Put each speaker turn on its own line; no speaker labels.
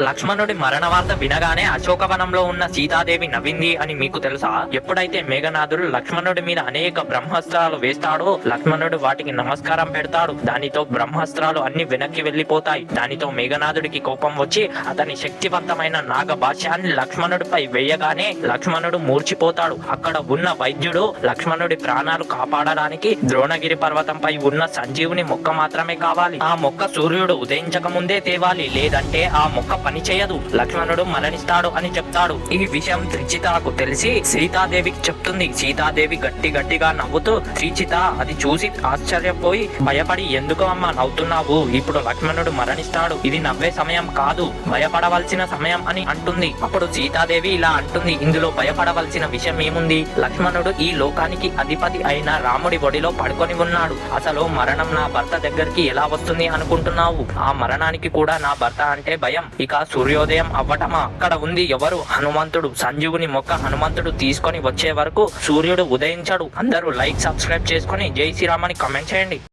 లక్ష్మణుడి మరణ వార్త వినగానే అశోకవనంలో ఉన్న సీతాదేవి నవ్వింది అని మీకు తెలుసా? ఎప్పుడైతే మేఘనాథుడు లక్ష్మణుడి మీద అనేక బ్రహ్మాస్త్రాలు వేస్తాడో లక్ష్మణుడు వాటికి నమస్కారం పెడతాడు. దానితో బ్రహ్మాస్త్రాలు అన్ని వెనక్కి వెళ్ళిపోతాయి దానితో మేఘనాథుడికి కోపం వచ్చి అతని శక్తివంతమైన నాగభాష్యాన్ని లక్ష్మణుడిపై వేయగానే లక్ష్మణుడు మూర్చిపోతాడు. అక్కడ ఉన్న వైద్యుడు లక్ష్మణుడి ప్రాణాలు కాపాడడానికి ద్రోణగిరి పర్వతంపై ఉన్న సంజీవుని మొక్క మాత్రమే కావాలి. ఆ మొక్క సూర్యుడు ఉదయించక ముందే తేవాలి. లేదంటే ఆ మొక్క పని చేయదు. లక్ష్మణుడు మరణిస్తాడు అని చెప్తాడు. ఈ విషయం త్రిచితకు తెలిసి సీతాదేవికి చెప్తుంది. సీతాదేవి గట్టి గట్టిగా నవ్వుతూ త్రిచిత అది చూసి ఆశ్చర్యపోయి భయపడి ఎందుకు అమ్మ నవ్వుతున్నావు? ఇప్పుడు లక్ష్మణుడు మరణిస్తాడు. ఇది నవ్వే సమయం కాదు. భయపడవలసిన సమయం అని అంటుంది. అప్పుడు సీతాదేవి ఇలా అంటుంది. ఇందులో భయపడవలసిన విషయం ఏముంది? లక్ష్మణుడు ఈ లోకానికి అధిపతి అయిన రాముడి ఒడిలో పడుకొని ఉన్నాడు. అసలు మరణం నా భర్త దగ్గరికి ఎలా వస్తుంది అనుకుంటున్నావు? ఆ మరణానికి కూడా నా భర్త అంటే భయం. ఇక సూర్యోదయం అవ్వటమా? అక్కడ ఉంది ఎవరు? హనుమంతుడు. సంజీవుని మొక్క హనుమంతుడు తీసుకొని వచ్చే వరకు సూర్యుడు ఉదయించాడు. అందరూ లైక్ సబ్స్క్రైబ్ చేసుకొని జై శ్రీరామని కమెంట్ చేయండి.